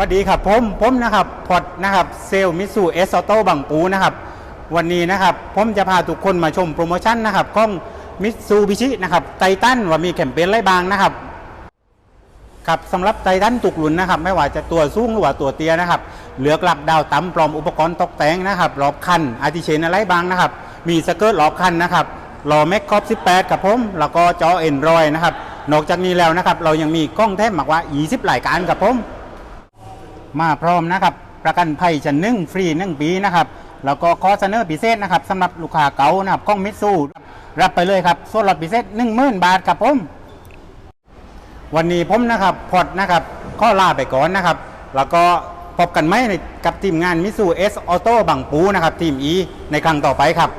วัสดีครับผมผมนะครับพอดนะครับเซลมิสูเอสโตบังปูนะครับ วันนี้นะครับผมจะพาทุกคนมาชมโปรโมชั่นนะครับของมิสูบิชินะครับไททันว่ามีแคมเปญไรบางนะครับครับสำหรับไททันตุกหลุนนะครับ ไม่ว่าจะตัวสูงหรือว่าตัวเตี้ยนะครับ เหลือกลับดาวตั้มปลอมอุปกรณ์ตกแต่งนะครับรอบคันอาทิเชนอะไรบางนะครับ มีสเกิร์ตรอบคันนะครับรอแม็กคอป18ครับผมแล้วก็จอเอ็นรอยนะครับนอกจากนี้แล้วนะครับ เรายังมีกล้องแท้หมากว่า 20รายการครับผม มาพร้อมนะครับ ประกันภัยชั้นหนึ่งฟรีหนึ่งปีนะครับ แล้วก็คอเสนอพิเศษนะครับสำหรับลูกค้าเก่านะครับของมิตซูรับไปเลยครับส่วนลดพิเศษ1 0,000 บาทครับผมวันนี้ผมนะครับพอดนะครับข้อลาไปก่อนนะครับ แล้วก็พบกันไหมกับทีมงานมิสูเอสออโต้บังปูนะครับ ทีมอีในครั้งต่อไปครับ